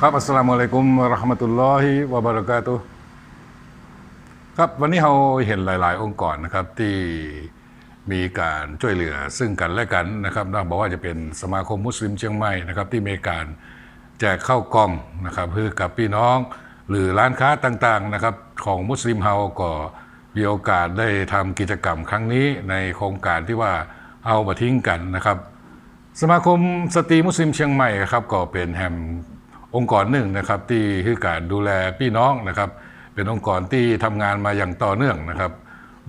ครับอัสลามุอะลัยกุมราะห์มะตุลลอฮิวะบะเรากาตุครับวันนี้เราเห็นหลาย ๆ องค์กรนะครับที่มีการช่วยเหลือซึ่งกันและกันนะครับนะบอกว่าจะเป็นสมาคมมุสลิมเชียงใหม่นะครับที่มีการแจกข้าวกล่องนะครับเพื่อกับพี่น้อง หรือร้านค้าต่าง ๆ นะครับ ของมุสลิมเฮาก็มีโอกาสได้ทำกิจกรรมครั้งนี้ในโครงการที่ว่าเอามาทิ้งกันนะครับ สมาคมสตรีมุสลิมเชียงใหม่ครับก็เป็นแห่ง องค์กรหนึ่งนะครับที่คือการดูแลพี่น้องนะครับ เป็นองค์กรที่ทำงานมาอย่างต่อเนื่องนะครับ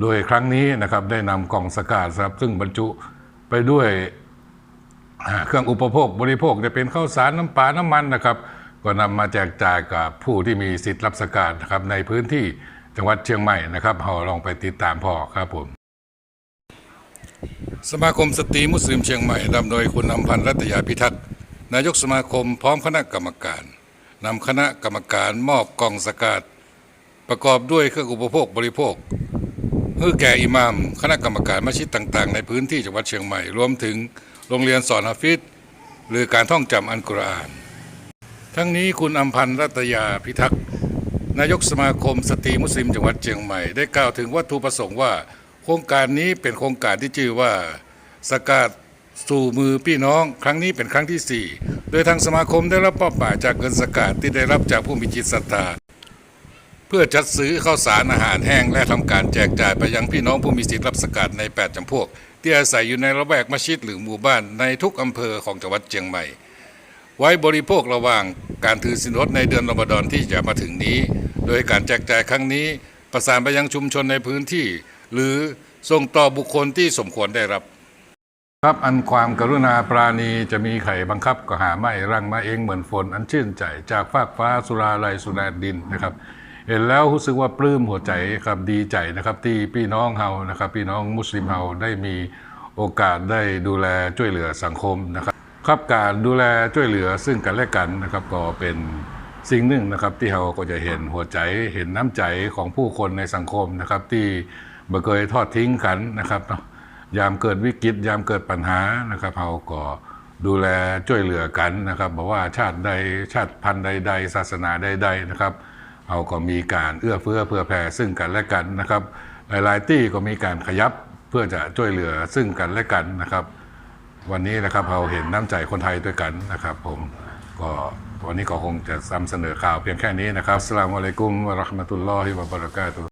โดยครั้งนี้นะครับได้นำกล่องสกาดครับซึ่งบรรจุไปด้วยเครื่องอุปโภคบริโภคจะเป็นข้าวสารน้ำปลาน้ำมันนะครับ ก็นำมาแจกจ่ายกับผู้ที่มีสิทธิ์รับสกาดนะครับในพื้นที่จังหวัดเชียงใหม่นะครับเราลองไปติดตามพ่อครับผม สมาคมสตรีมุสลิมเชียงใหม่นำโดยคุณนำพันธ์รัตยาพิทักษ์ นายกสมาคมพร้อมคณะกรรมการนำคณะกรรมการมอบกล่องสกาดประกอบด้วยเครื่องอุปโภคบริโภคเพื่อแก่อิหมาม คณะกรรมการมัสยิดต่างๆ ในพื้นที่จังหวัดเชียงใหม่ รวมถึงโรงเรียนสอนฮะฟิซหรือการท่องจำอันกุรอาน ทั้งนี้คุณอำพันธ์รัตยาพิทักษ์นายกสมาคมสตรีมุสลิมจังหวัดเชียงใหม่ได้กล่าวถึงวัตถุประสงค์ว่า โครงการนี้เป็นโครงการที่ชื่อว่าสกาด สู่มือพี่น้องครั้งนี้เป็นครั้งที่ 4 โดยทางสมาคมได้รับมอบหมายจากเงินสกาดที่ได้รับจากผู้มีจิตศรัทธา เพื่อจัดซื้อข้าวสารอาหารแห้งและทำการแจกจ่ายไปยังพี่น้องผู้มีสิทธิ์รับสกาดใน 8จำพวก ที่อาศัยอยู่ในระแวกมัสยิดหรือหมู่บ้านในทุกอำเภอของจังหวัดเชียงใหม่ ไว้บริโภคระหว่างการถือศีลอดในเดือนรอมฎอนที่จะมาถึงนี้ โดยการแจกจ่ายครั้งนี้ ประสานไปยังชุมชนในพื้นที่ หรือส่งต่อบุคคลที่สมควรได้รับ ครับอันความกรุณาปราณีจะมีไข่บังคับก็หาไม่รังมาเองเหมือนฝนอันชื่นใจ จากฟากฟ้าสุราลัยสุนาดินนะครับ เห็นแล้วรู้สึกว่าปลื้มหัวใจครับดีใจนะครับที่พี่น้องเฮานะครับ พี่น้องมุสลิมเฮาได้มีโอกาสได้ดูแลช่วยเหลือสังคมนะครับครับการดูแลช่วยเหลือซึ่งกันและกันนะครับก็เป็นสิ่งหนึ่งนะครับที่เราก็จะเห็นหัวใจเห็นน้ำใจของผู้คนในสังคมนะครับ ที่บ่เคยทอดทิ้งกันนะครับเนาะ ยามเกิดวิกฤตยามเกิดปัญหานะครับเราก็ดูแลช่วยเหลือกันนะครับบอกว่าชาติใดชาติพันธุ์ใด ๆ ศาสนาใด ๆ นะครับเราก็มีการเอื้อเฟื้อเพื่อแผ่ซึ่งกันและกันนะครับ หลาย ๆ ที่ก็มีการขยับเพื่อจะช่วยเหลือซึ่งกันและกันนะครับ วันนี้นะครับเราเห็นน้ำใจคนไทยด้วยกันนะครับ ผมก็วันนี้ก็คงจะนำเสนอข่าวเพียงแค่นี้นะครับสลามอะลัยกุมวะราะห์มะตุลลอฮิวะบะเราะกาตุ